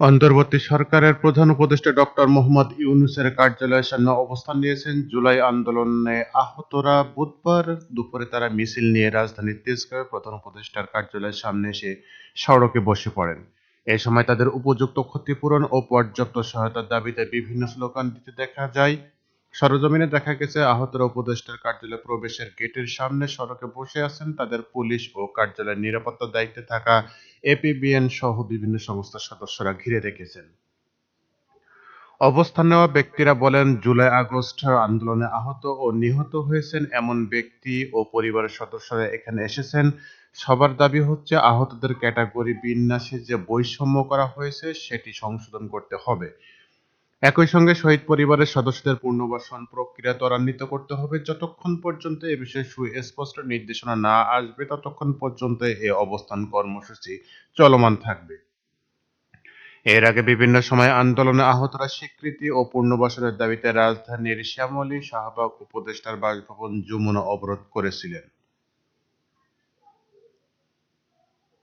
অন্তর্বর্তী সরকারের প্রধান উপদেষ্টা ডক্টর মোহাম্মদ ইউনুসের কার্যালয়ের সামনে অবস্থান নিয়েছেন। জুলাই আন্দোলনে আহতরা বুধবার দুপুরে তারা মিছিল নিয়ে রাজধানীর তেজগাঁওয়ে প্রধান উপদেষ্টার কার্যালয়ের সামনে এসে সড়কে বসে পড়েন। এ সময় তাদের উপযুক্ত ক্ষতিপূরণ ও পর্যাপ্ত সহায়তার দাবিতে বিভিন্ন স্লোগান দিতে দেখা যায়। সরজমিনে দেখা গেছে, আহতরা উপদেষ্টার কার্যালয়ে প্রবেশের গেটের সামনে সড়কে বসে আছেন তাদের পুলিশ ও কার্যালয়ের নিরাপত্তার দায়িত্বে থাকা এপিবিএন সহ বিভিন্ন সংস্থার সদস্যরা ঘিরে রেখেছেন। অবস্থান নেওয়া ব্যক্তিরা বলেন, জুলাই আগস্ট আন্দোলনে আহত ও নিহত হয়েছেন এমন ব্যক্তি ও পরিবারের সদস্যরা এখানে এসেছেন। সবার দাবি হচ্ছে, আহতদের ক্যাটাগরি বিন্যাসে যে বৈষম্য করা হয়েছে, সেটি সংশোধন করতে হবে। একই সঙ্গে শহীদ পরিবারের সদস্যদের পুনর্বাসন প্রক্রিয়া ত্বরান্বিত করতে হবে। যতক্ষণ পর্যন্ত এ বিষয়ে সুস্পষ্ট নির্দেশনা না আসবে, ততক্ষণ পর্যন্ত এ অবস্থান কর্মসূচি চলমান থাকবে। এর আগে বিভিন্ন সময় আন্দোলনে আহতরা স্বীকৃতি ও পুনর্বাসনের দাবিতে রাজধানীর শ্যামলী শাহবাগ উপদেষ্টার বাসভবন যমুনা অবরোধ করেছিলেন।